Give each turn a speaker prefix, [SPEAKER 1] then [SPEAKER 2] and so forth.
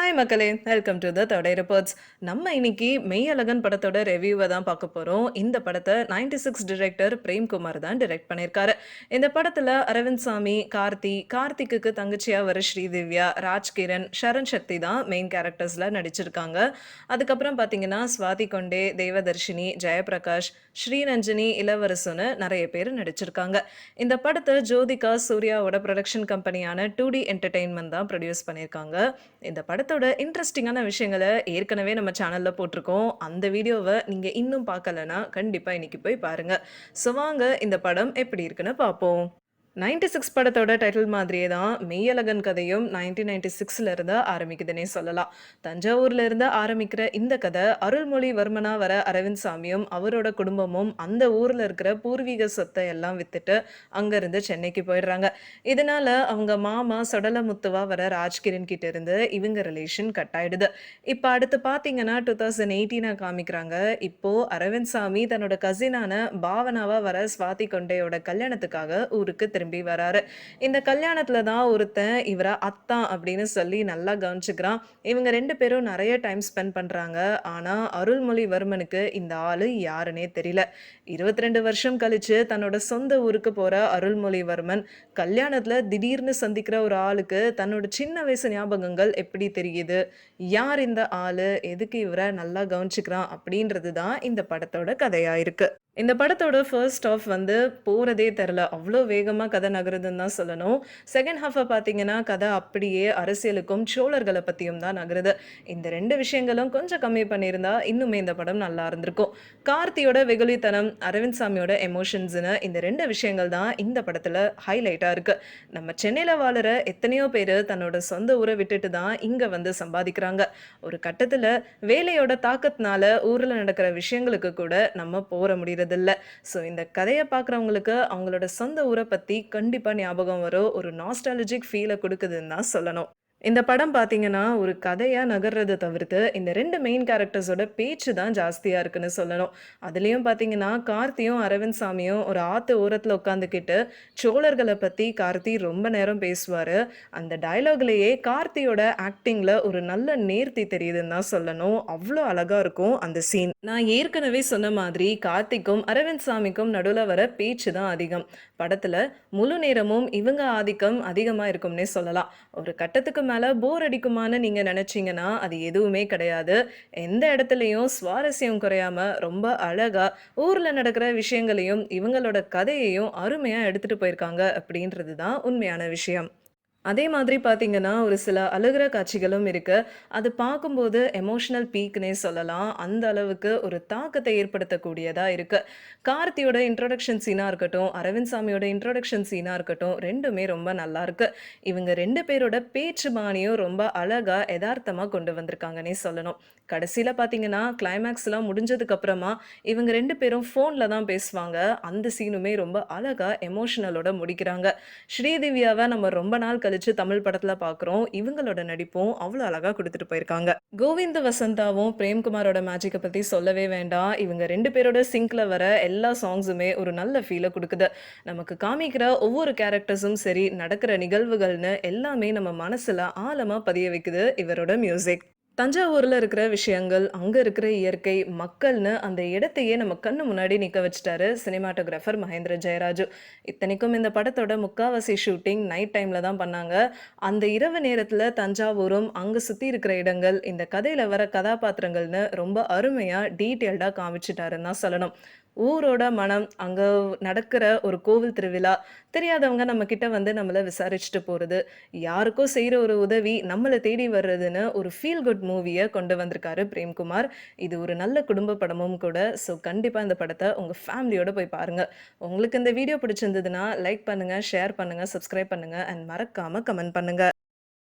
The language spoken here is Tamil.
[SPEAKER 1] ஹாய் மக்களே. வெல்கம் டு த தொடை ரிப்போர்ட்ஸ் நம்ம இன்னைக்கு மெய்யழகன் படத்தோட ரிவ்யூவை தான் பார்க்க போகிறோம் இந்த படத்தை நைன்டி சிக்ஸ் டிரெக்டர் பிரேம்குமார் தான் டிரெக்ட் பண்ணியிருக்காரு. இந்த படத்தில் அரவிந்த் சாமி கார்த்தி கார்த்திக்குக்கு தங்கச்சியாக வர ஸ்ரீதிவ்யா ராஜ்கிரண் ஷரண் சக்தி தான் மெயின் கேரக்டர்ஸில் நடிச்சிருக்காங்க. அதுக்கப்புறம் பார்த்தீங்கன்னா ஸ்வாதி கொண்டே தேவதர்ஷினி ஜெயபிரகாஷ் ஸ்ரீரஞ்சனி இளவரசுன்னு நிறைய பேர் நடிச்சிருக்காங்க. இந்த படத்தை ஜோதிகா சூர்யாவோட ப்ரொடக்ஷன் கம்பெனியான டூ டி என்டர்டெயின்மெண்ட் தான் ப்ரொடியூஸ் பண்ணியிருக்காங்க. இந்த படத்தை படத்தோட இன்ட்ரெஸ்டிங்கான விஷயங்களை ஏற்கனவே நம்ம சேனலில் போட்டிருக்கோம். அந்த வீடியோவை நீங்கள் இன்னும் பார்க்கலனா கண்டிப்பாக இன்னைக்கு போய் பாருங்கள் ஸோ வாங்க இந்த படம் எப்படி இருக்குன்னு பார்ப்போம். நைன்டி சிக்ஸ் படத்தோட டைட்டில் மாதிரியே தான் மெய்யழகன் கதையும் நைன்டீன் நைன்டி சிக்ஸ்ல இருந்து ஆரம்பிக்குதுன்னே சொல்லலாம். தஞ்சாவூர்ல இருந்து ஆரம்பிக்கிற இந்த கதை அருள்மொழிவர்மனா வர அரவிந்த் சாமியும் அவரோட குடும்பமும் அந்த ஊர்ல இருக்கிற பூர்வீக சொத்தை எல்லாம் வித்துட்டு அங்கிருந்து சென்னைக்கு போயிடுறாங்க. இதனால அவங்க மாமா சொடலமுத்துவா வர ராஜ்கிரண் கிட்ட இருந்து இவங்க ரிலேஷன் கட் ஆயிடுது. இப்போ அடுத்து பார்த்தீங்கன்னா டூ தௌசண்ட் எயிட்டீனை காமிக்கிறாங்க. இப்போ அரவிந்த் சாமி தன்னோட கசினான பாவனாவா வர ஸ்வாதி கொண்டையோட கல்யாணத்துக்காக ஊருக்கு திரும்பி வராரு. இந்த கல்யாணத்துல தான் ஒருத்தன் இவரை அத்தான் அப்படின்னு சொல்லி நல்லா கவனிச்சுக்கிறான். இவங்க ரெண்டு பேரும் நிறைய டைம் ஸ்பெண்ட் பண்றாங்க. ஆனா அருள்மொழிவர்மனுக்கு இந்த ஆளு யாருன்னே தெரியல. இருபத்தி ரெண்டு வருஷம் கழிச்சு தன்னோட சொந்த ஊருக்கு போற அருள்மொழிவர்மன் கல்யாணத்துல திடீர்னு சந்திக்கிற ஒரு ஆளுக்கு தன்னோட சின்ன வயசு ஞாபகங்கள் எப்படி தெரியுது? யார் இந்த ஆளு? எதுக்கு இவரை நல்லா கவனிச்சுக்கிறான்? அப்படின்றது தான் இந்த படத்தோட கதையா இருக்கு. இந்த படத்தோட ஃபர்ஸ்ட் ஆஃப் வந்து போகிறதே தெரில அவ்வளோ வேகமாக கதை நகருதுன்னு தான் சொல்லணும். செகண்ட் ஹாஃபை பார்த்தீங்கன்னா கதை அப்படியே அரசியலுக்கும் சோழர்களை பற்றியும் தான் நகருது. இந்த ரெண்டு விஷயங்களும் கொஞ்சம் கம்மி பண்ணியிருந்தா இன்னுமே இந்த படம் நல்லா இருந்திருக்கும். கார்த்தியோட வெகுளித்தனம் அரவிந்த் சாமியோட எமோஷன்ஸ்னு இந்த ரெண்டு விஷயங்கள் தான் இந்த படத்தில் ஹைலைட்டாக இருக்குது நம்ம சென்னையில் வாழுற எத்தனையோ பேர் தன்னோட சொந்த ஊரை விட்டுட்டு தான் இங்கே வந்து சம்பாதிக்கிறாங்க. ஒரு கட்டத்தில் வேலையோட தாக்கத்தினால ஊரில் நடக்கிற விஷயங்களுக்கு கூட நம்ம போகிற போற முடியறதில்ல ஸோ இந்த கதையை பார்க்குறவங்களுக்கு அவங்களோட சொந்த ஊரை பற்றி கண்டிப்பாக ஞாபகம் வரும் ஒரு நாஸ்டாலஜிக் ஃபீலை கொடுக்குதுன்னு தான் சொல்லணும். இந்த படம் பார்த்தீங்கன்னா ஒரு கதையாக நகர்றதை தவிர்த்து இந்த ரெண்டு மெயின் கேரக்டர்ஸோட பேச்சு தான் ஜாஸ்தியாக இருக்குன்னு சொல்லணும். அதுலேயும் பார்த்தீங்கன்னா கார்த்தியும் அரவிந்த் சாமியும் ஒரு ஆற்று ஓரத்தில் உட்காந்துக்கிட்டு சோழர்களை பற்றி கார்த்தி ரொம்ப நேரம் பேசுவார். அந்த டயலாக்லேயே கார்த்தியோட ஆக்டிங்கில் ஒரு நல்ல நேர்த்தி தெரியுதுன்னு தான் சொல்லணும். அவ்வளோ அழகாக இருக்கும் அந்த சீன் நான் ஏற்கனவே சொன்ன மாதிரி கார்த்திக்கும் அரவிந்த் சாமிக்கும் நடுவில் வர பேச்சு தான் அதிகம். படத்தில் முழு நேரமும் இவங்க ஆதிக்கம் அதிகமாக இருக்கும்னே சொல்லலாம். ஒரு கட்டத்துக்கு மேலே போர் அடிக்குமான்னு நீங்கள் நினச்சிங்கன்னா அது எதுவுமே கிடையாது. எந்த இடத்துலையும் சுவாரஸ்யம் குறையாம ரொம்ப அழகா ஊரில் நடக்கிற விஷயங்களையும் இவங்களோட கதையையும் அருமையாக எடுத்துகிட்டு போயிருக்காங்க அப்படின்றது தான் உண்மையான விஷயம். அதே மாதிரி பார்த்தீங்கன்னா ஒரு சில அழுகிற காட்சிகளும் இருக்குது அது பார்க்கும்போது எமோஷனல் பீக்னே சொல்லலாம். அந்த அளவுக்கு ஒரு தாக்கத்தை ஏற்படுத்தக்கூடியதாக இருக்குது கார்த்தியோட இன்ட்ரொடக்ஷன் சீனாக இருக்கட்டும் அரவிந்த் சாமியோட இன்ட்ரொடக்ஷன் சீனாக இருக்கட்டும் ரெண்டுமே ரொம்ப நல்லா இவங்க ரெண்டு பேரோட பேச்சு பாணியும் ரொம்ப அழகாக யதார்த்தமாக கொண்டு வந்திருக்காங்கன்னே சொல்லணும். கடைசியில் பார்த்தீங்கன்னா கிளைமேக்ஸ்லாம் முடிஞ்சதுக்கப்புறமா இவங்க ரெண்டு பேரும் ஃபோனில் தான் பேசுவாங்க. அந்த சீனுமே ரொம்ப அழகாக எமோஷனலோட முடிக்கிறாங்க. ஸ்ரீதிவ்யாவை நம்ம ரொம்ப நாள் கழிச்சு தமிழ் படத்துல பாக்குறோம். இவங்களோட நடிப்பும் அவ்வளோ அழகா கொடுத்துட்டு போயிருக்காங்க. கோவிந்த வசந்தாவும் பிரேம்குமாரோட மேஜிக்கை பத்தி சொல்லவே வேண்டாம். இவங்க ரெண்டு பேரோட சிங்க்ல வர எல்லா சாங்ஸுமே ஒரு நல்ல ஃபீலை கொடுக்குது. நமக்கு காமிக்கிற ஒவ்வொரு கேரக்டர்ஸும் சரி நடக்கிற நிகழ்வுகள்னு எல்லாமே நம்ம மனசுல ஆழமா பதிய வைக்குது இவரோட மியூசிக் தஞ்சாவூரில் இருக்கிற விஷயங்கள் அங்கே இருக்கிற இயற்கை மக்கள்னு அந்த இடத்தையே நம்ம கண்ணு முன்னாடி நிற்க வச்சுட்டாரு சினிமாட்டோகிராஃபர் மகேந்திர ஜெயராஜு. இத்தனைக்கும் இந்த படத்தோட முக்காவாசி ஷூட்டிங் நைட் டைமில் தான் பண்ணாங்க. அந்த இரவு நேரத்தில் தஞ்சாவூரும் அங்கே சுற்றி இருக்கிற இடங்கள் இந்த கதையில் வர கதாபாத்திரங்கள்னு ரொம்ப அருமையாக டீட்டெயில்டாக காமிச்சிட்டாருன்னு தான் சொல்லணும். ஊரோட மனம் அங்கே நடக்கிற ஒரு கோவில் திருவிழா தெரியாதவங்க நம்மக்கிட்ட வந்து நம்மளை விசாரிச்சுட்டு போகிறது யாருக்கோ செய்கிற ஒரு உதவி நம்மளை தேடி வர்றதுன்னு ஒரு ஃபீல் குட் மூவியை கொண்டு வந்திருக்காரு பிரேம்குமார். இது ஒரு நல்ல குடும்ப படமும் கூட. ஸோ கண்டிப்பாக இந்த படத்தை உங்கள் ஃபேமிலியோட போய் பாருங்கள் உங்களுக்கு இந்த வீடியோ பிடிச்சிருந்ததுன்னா லைக் பண்ணுங்கள் ஷேர் பண்ணுங்கள் சப்ஸ்கிரைப் பண்ணுங்கள் அண்ட் மறக்காமல் கமெண்ட் பண்ணுங்கள்